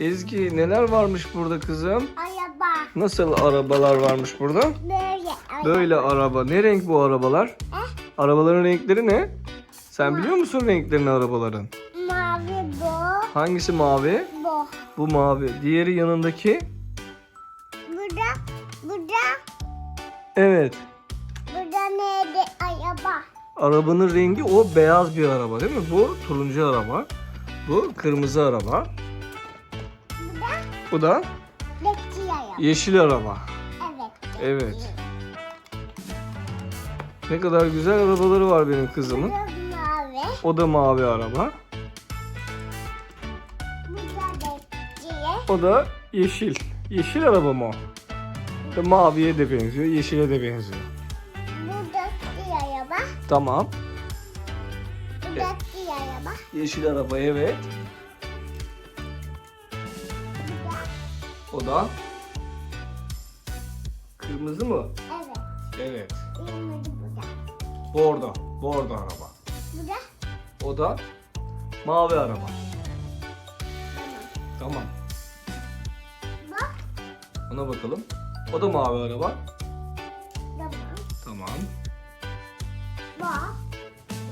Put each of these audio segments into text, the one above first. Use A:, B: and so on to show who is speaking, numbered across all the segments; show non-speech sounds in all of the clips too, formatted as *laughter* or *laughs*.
A: Ezgi neler varmış burada kızım?
B: Araba.
A: Nasıl arabalar varmış burada?
B: Böyle araba.
A: Böyle araba. Ne renk bu arabalar?
B: Eh,
A: Arabaların renkleri ne? Sen biliyor musun renklerini arabaların?
B: mavi bu.
A: Hangisi mavi?
B: Bu.
A: Bu mavi. Diğeri yanındaki?
B: Burada. Burada.
A: Evet.
B: Burada neydi araba?
A: Arabanın rengi o beyaz bir araba değil mi? Bu turuncu araba. Bu kırmızı araba. Bu da
B: Lekçi araba.
A: yeşil araba.
B: Evet.
A: Evet. Ne kadar güzel arabaları var benim kızımın.
B: Burada mavi.
A: O da mavi araba.
B: Burada lekçi.
A: O da yeşil. Yeşil araba mı o? İşte maviye de benziyor, yeşile de benziyor.
B: Burada bir araba.
A: Tamam.
B: Burada bir araba.
A: Yeşil araba evet. O da kırmızı mı?
B: Evet.
A: Evet.
B: Kırmızı burada.
A: Bordo. Bordo araba.
B: Burada.
A: O da mavi araba.
B: Tamam.
A: Tamam.
B: Bak.
A: Ona bakalım. O da mavi araba.
B: Tamam.
A: Tamam.
B: Bak.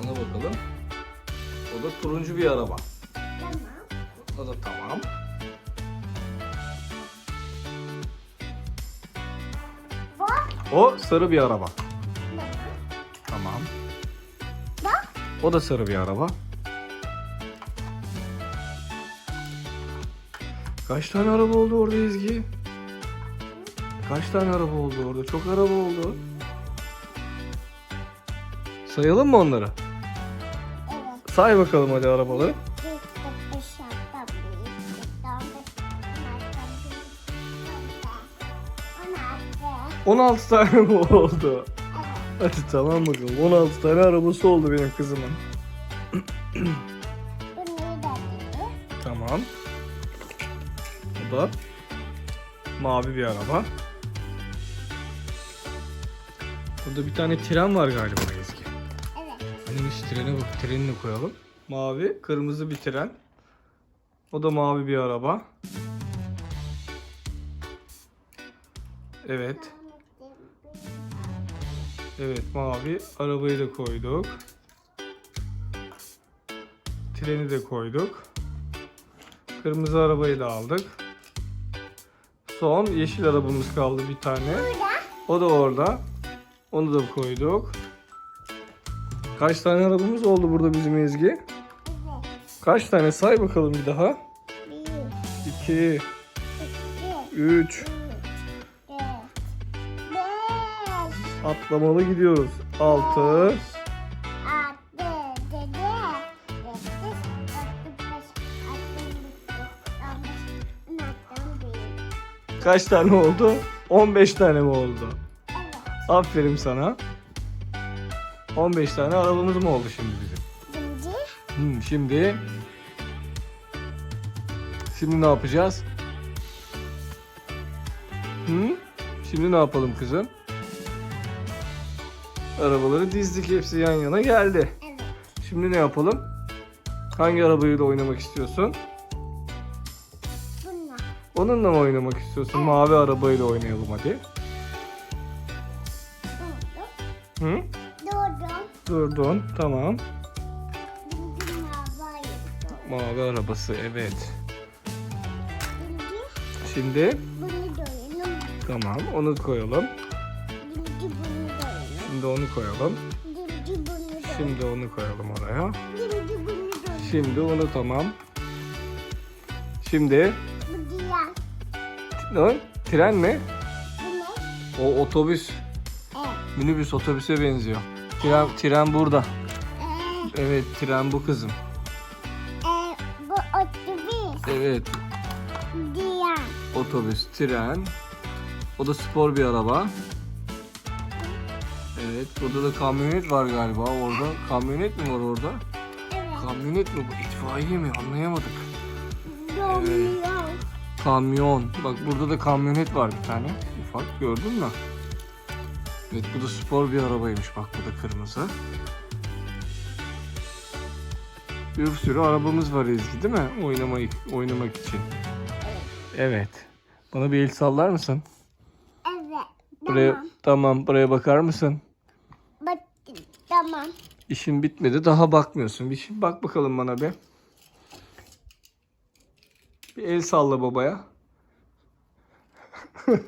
A: Ona bakalım. O da turuncu bir araba.
B: Tamam.
A: O da tamam. O sarı bir araba.
B: Tamam. Bak.
A: O da sarı bir araba. Kaç tane araba oldu orada Ezgi? Kaç tane araba oldu orada? Çok araba oldu. Sayalım mı onları?
B: Evet.
A: Say bakalım hadi arabaları. 16 tane mi oldu? Hadi tamam bakalım. 16 tane arabası oldu benim kızımın. Tamam. Bu da mavi bir araba. Burada bir tane tren var galiba Ezgi.
B: Evet.
A: Hani şu trene trenini koyalım. Mavi, kırmızı bir tren. O da mavi bir araba. Evet. Evet mavi. Arabayı da koyduk. Treni de koyduk. Kırmızı arabayı da aldık. Son yeşil arabamız kaldı bir tane. O da orada. Onu da koyduk. Kaç tane arabamız oldu burada bizim Ezgi? Kaç tane say bakalım bir daha.
B: Bir,
A: 2,
B: iki,
A: 3, atlamalı gidiyoruz. 6,
B: altı, yedi, sekiz, dokuz, on beş, on altı, on bir.
A: kaç tane oldu? 15 tane mi oldu?
B: Evet.
A: Aferin sana. 15 tane arabamız mı oldu şimdi bizim?
B: Şimdi
A: Hmm, şimdi Şimdi ne yapacağız? Hı? Şimdi ne yapalım kızım? Arabaları dizdik hepsi yan yana geldi.
B: evet.
A: Şimdi ne yapalım? Hangi arabayı da oynamak istiyorsun?
B: Bunlar.
A: Onunla mı oynamak istiyorsun? Mavi arabayla oynayalım hadi.
B: Doğru.
A: Hı?
B: Doğru.
A: Durdun. Tamam.
B: Mavi.
A: Arabası evet.
B: Şimdi
A: Şimdi
B: bunu
A: tamam onu koyalım.
B: Şimdi
A: onu koyalım.
B: Şimdi
A: onu koyalım oraya.
B: Şimdi
A: onu tamam. Şimdi ne? Tren mi? O otobüs. Minibüs otobüse benziyor. Tren, tren burada. Evet tren bu kızım.
B: bu otobüs.
A: Evet otobüs, tren. O da spor bir araba. Evet burada da kamyonet var galiba orada. Kamyonet mi var orada?
B: Evet.
A: Kamyonet mi bu? İtfaiye mi? Anlayamadık.
B: Doyuyor.
A: Kamyon. Bak burada da kamyonet var bir tane. Ufak gördün mü? Evet bu da spor bir arabaymış. Bak bu da kırmızı. Bir sürü arabamız var Ezgi değil mi? Oynamak, oynamak için. Evet. Bana bir el sallar mısın?
B: Evet.
A: Buraya
B: Tamam.
A: tamam buraya bakar mısın? İşin bitmedi. Daha bakmıyorsun. Bir şey bak bakalım bana bir. Bir el salla babaya. *laughs*